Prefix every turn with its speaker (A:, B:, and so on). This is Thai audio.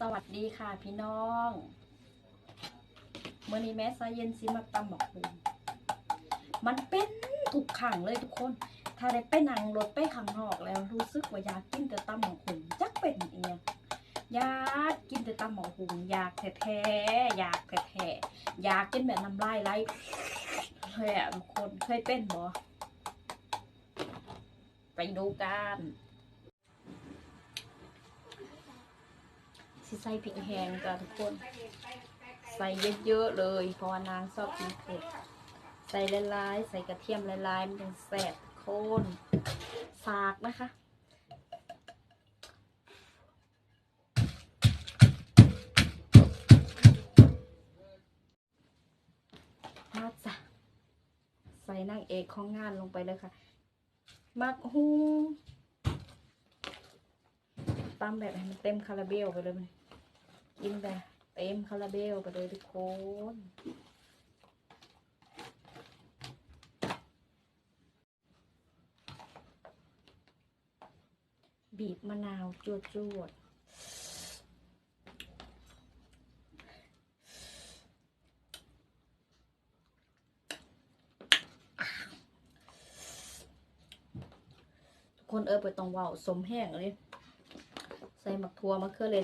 A: สวัสดีค่ะพี่น้องเมื่อนี้แม่ซาเย็นซิมาตำบักหุ่งมันเป็นทุกขังเลยทุกคน ถ้าได้ไปนั่งรถไปข้างนอกแล้วรู้สึกว่าอยากกินแต่ตำบักหุ่งจักเป็นเอียงอยากกินแต่ตำบักหุ่งอยากแท้ๆอยากแท้ๆอยากกินแบบน้ำลายไหลเคยอะทุกคนเคยเป็นบ่ไปดูกัน ใส่พริกแห้งจ้ะทุกคน ใส่เยอะๆเลย เพราะว่านางชอบกินเผ็ด ใส่ละลายๆใส่กระเทียมละลายๆมันจะแสบโคนฝากนะคะมาจ้ะใส่นางเอกของงานลงไปเลยค่ะ มักฮูตามแบบให้มันเต็มคาราเบลไปเลยมัน กินแบบเต็มคาราเบลไปเลยทุกคนบีบมะนาวจวดจวดทุกคนเออไปตรงว่าวสมแห้งเลย ใส่หมักทัวมะเขือเลย